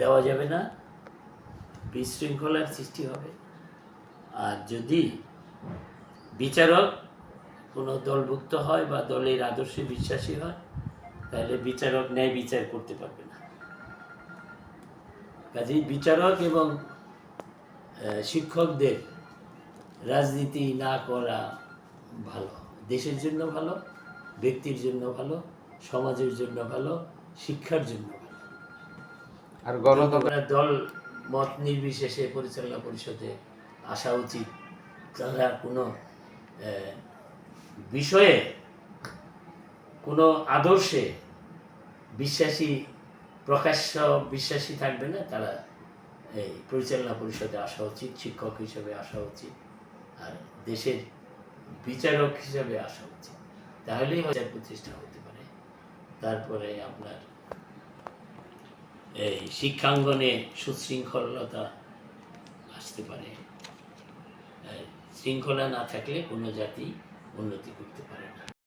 দেওয়া যাবে না, বিশৃঙ্খলার সৃষ্টি হবে। আর যদি বিচারক কোনো দলভুক্ত হয় বা দলের আদর্শে বিশ্বাসী হয়, তাহলে বিচারক ন্যায় বিচার করতে পারবে না। কাজেই বিচারক এবং শিক্ষকদের রাজনীতি না করা ভালো। দেশের জন্য ভালো, ব্যক্তির জন্য ভালো, সমাজের জন্য ভালো, শিক্ষার জন্য ভালো। আর গণতন্ত্র দল মত নির্বিশেষে পরিচালনা পরিষদে আসা উচিত। তারা কোনো বিষয়ে কোনো আদর্শে বিশ্বাসী, প্রকাশ্য বিশ্বাসী থাকবে না, তারা এই পরিচালনা পরিষদে আসা উচিত, শিক্ষক হিসেবে আসা উচিত, আর দেশের বিচারক হিসেবে আসা উচিত। তাহলেই বিচার প্রতিষ্ঠা হতে পারে। তারপরে আপনার এই শিক্ষাঙ্গনে সুশৃঙ্খলতা আসতে পারে। শৃঙ্খলা না থাকলে কোনো জাতি উন্নতি করতে পারে না।